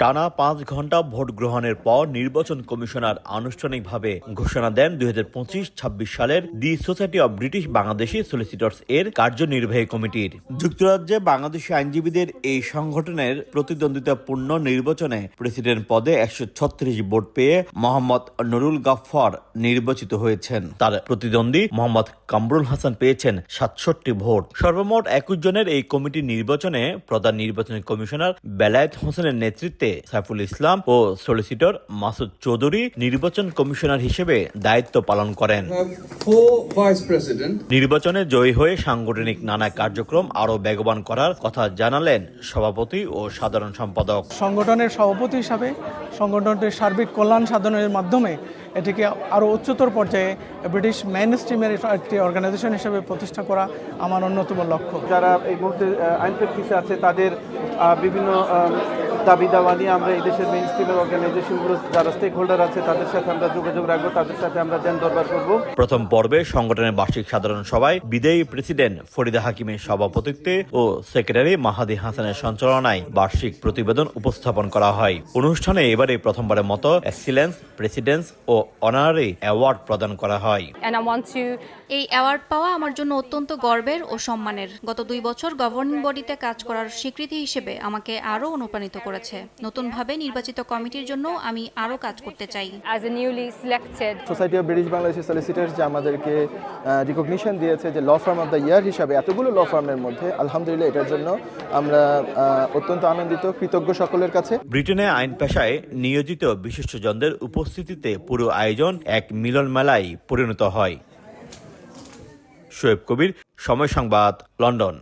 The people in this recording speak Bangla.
টানা পাঁচ ঘণ্টা ভোট গ্রহণের পর নির্বাচন কমিশনার আনুষ্ঠানিকভাবে ঘোষণা দেন দুই হাজার পঁচিশ, ছাব্বিশ সালের the society of British Bangladeshi solicitors এর কার্যনির্বাহী কমিটির। যুক্তরাজ্যে বাংলাদেশি আইনজীবীদের এই সংগঠনের প্রতিদ্বন্দ্বিতাপূর্ণ নির্বাচনে প্রেসিডেন্ট পদে একশো ছত্রিশ ভোট পেয়ে মোহাম্মদ নুরুল গাফফর নির্বাচিত হয়েছেন। তার প্রতিদ্বন্দ্বী মোহাম্মদ কামরুল হাসান পেয়েছেন সাতষট্টি ভোট। সর্বমোট একুশ জনের এই কমিটি নির্বাচনে প্রধান নির্বাচনী কমিশনার বেলায়েত হোসেনের নেতৃত্বে সাইফুল ইসলাম ও সলিসিটর মাসুদ চৌধুরী নির্বাচন কমিশনার হিসেবে দায়িত্ব পালন করেন. নির্বাচনে জয়ী হয়ে সাংগঠনিক নানা কার্যক্রম আরও বেগবান করার কথা জানালেন সভাপতি ও সাধারণ সম্পাদক। সংগঠনের সভাপতি হিসাবে সংগঠনটির সার্বিক কল্যাণ সাধনের মাধ্যমে এটিকে আরও উচ্চতর পর্যায়ে ব্রিটিশ মেইন স্ট্রিমের একটি অর্গানাইজেশন হিসেবে প্রতিষ্ঠা করা আমার অন্যতম লক্ষ্য। যারা এই মুহূর্তে আইন প্র্যাকটিসে আছে তাদের বিভিন্ন আম, দাবি দাওয়া নিয়ে আমরা এই দেশের মেইন স্ট্রিমের অর্গানাইজেশনগুলো যারা স্টেক হোল্ডার আছে তাদের সাথে আমরা যোগাযোগ রাখব তাদের সাথে আমরা দেন দরবার করব। প্রথম পর্বে সংগঠনের বার্ষিক সাধারণ সভায় বিদায়ী প্রেসিডেন্ট ফরিদা হাকিমের সভাপতিত্বে ও সেক্রেটারি মাহাদি হাসানের সঞ্চালনায় বার্ষিক প্রতিবেদন উপস্থাপন করা হয়। অনুষ্ঠানে এবারে প্রথমবারের মতো এক্সিলেন্স প্রেসিডেন্স ও অনারারি অ্যাওয়ার্ড প্রদান করা হয়। এই অ্যাওয়ার্ড পাওয়া আমার জন্য অত্যন্ত গর্বের ও সম্মানের। গত দুই বছর গভর্নিং বডিতে কাজ করার স্বীকৃতি হিসেবে আমাকে আরও অনুপ্রাণিত করেছে। নতুনভাবে নির্বাচিত কমিটির জন্য আমি আরও কাজ করতে চাই। As a newly selected society of British Bangladeshi solicitors যে আমাদেরকে রিকগনিশন দিয়েছে যে law firm of the year হিসাবে এতগুলো ল ফার্মের মধ্যে আলহামদুলিল্লাহ এটার জন্য আমরা আহ, অত্যন্ত আনন্দিত কৃতজ্ঞ সকলের কাছে। ব্রিটেনে আইন পেশায় নিয়োজিত বিশিষ্টজনদের উপস্থিতিতে পুরো আয়োজন এক মিলন মেলায় পরিণত হয়। শোয়েব কবির সময় সংবাদ লন্ডন।